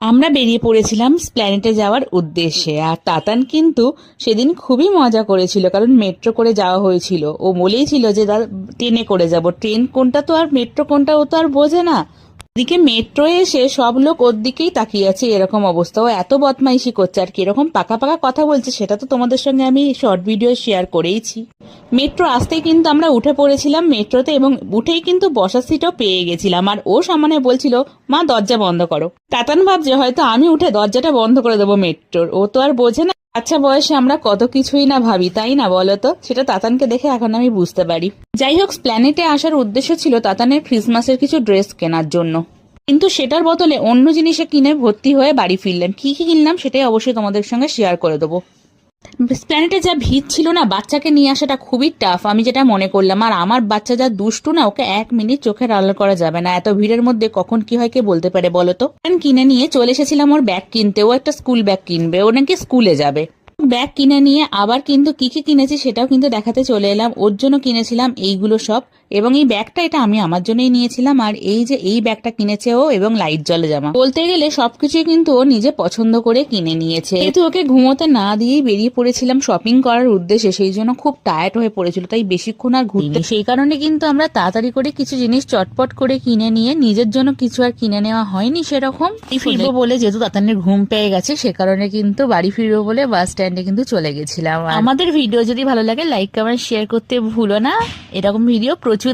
আমরা বেরিয়ে পড়েছিলাম প্ল্যানেটে যাওয়ার উদ্দেশ্যে। আর তাতান কিন্তু সেদিন খুবই মজা করেছিল, কারণ মেট্রো করে যাওয়া হয়েছিল। ও বলেই ছিল যে ট্রেনে করে যাব। ট্রেন কোনটা তো আর মেট্রো কোনটা ও তো আর বোঝে না। এদিকে মেট্রো এসে সব লোক ওর দিকেই তাকিয়ে আছে, এরকম অবস্থা ও এত বদমাইশি করছে আর কীরকম পাকা পাকা কথা বলছে, সেটা তো তোমাদের সঙ্গে আমি শর্ট ভিডিও শেয়ার করেইছি। মেট্রো আসতেই কিন্তু আমরা উঠে পড়েছিলাম মেট্রোতে এবং উঠেই কিন্তু বসার সিটও পেয়ে গেছিলাম। আর ও সামনে বলছিল, মা, দরজা বন্ধ করো। তাতান ভাবছে, হয়তো আমি উঠে দরজাটা বন্ধ করে দেবো মেট্রোর ও তো আর বোঝে না আচ্ছা বয়সে আমরা কত কিছুই না ভাবি, তাই না বলো তো? সেটা তাতানকে দেখে এখন আমি বুঝতে পারি। যাই হোক প্ল্যানেটে আসার উদ্দেশ্য ছিল তাতানের ক্রিসমাসের কিছু ড্রেস কেনার জন্য। কিন্তু সেটার বদলে অন্য জিনিসে কিনে ভর্তি হয়ে বাড়ি ফিরলেন। কি কি কিনলাম সেটাই অবশ্যই তোমাদের সঙ্গে শেয়ার করে দেবো। প্ল্যানেটে যা ভিড় ছিল না, বাচ্চাকে নিয়ে আসাটা খুবই টাফ আমি যেটা মনে করলাম, আর আমার বাচ্চা যা দুষ্টু না, ওকে এক মিনিট চোখের আড়াল করা যাবে না। এত ভিড়ের মধ্যে কখন কি হয় কে বলতে পারে বলো তো? কিনে নিয়ে চলে এসেছিলাম ওর ব্যাগ কিনতে। ও একটা স্কুল ব্যাগ কিনবে। ও নাকি স্কুলে যাবে। ব্যাগ কিনে নিয়ে আবার কিন্তু কি কি কিনেছি সেটাও কিন্তু দেখাতে চলে এলাম। ওর জন্য কিনেছিলাম এইগুলো সব। এবং এই ব্যাগটা এটা আমি আমার জন্যই নিয়েছিলাম। আর এই যে এই ব্যাগটা কিনেছে ও এবং লাইট জলে জামা। বলতে গেলে সবকিছুই কিন্তু ও নিজে পছন্দ করে কিনে নিয়েছে। যেহেতু ওকে ঘুমোতে না দিয়েই বেরিয়ে পড়েছিলাম শপিং করার উদ্দেশ্যে সেই জন্য খুব টায়ার্ড হয়ে পড়েছিল। তাই বেশিক্ষণ আর ঘুরতে সেই কারণে কিন্তু আমরা তাড়াতাড়ি করে কিছু জিনিস চটপট করে কিনে নিয়ে নিজের জন্য কিছু আর কিনে নেওয়া হয়নি সেরকম। ফিরবো বলে যেহেতু তাতানের ঘুম পেয়ে গেছে সে কারণে কিন্তু বাড়ি ফিরবো বলে বাস স্ট্যান্ডে কিন্তু চলে গেছিলাম আমাদের ভিডিও যদি ভালো লাগে লাইক কমেন্ট শেয়ার করতে ভুলো না। এরকম ভিডিও প্রচুর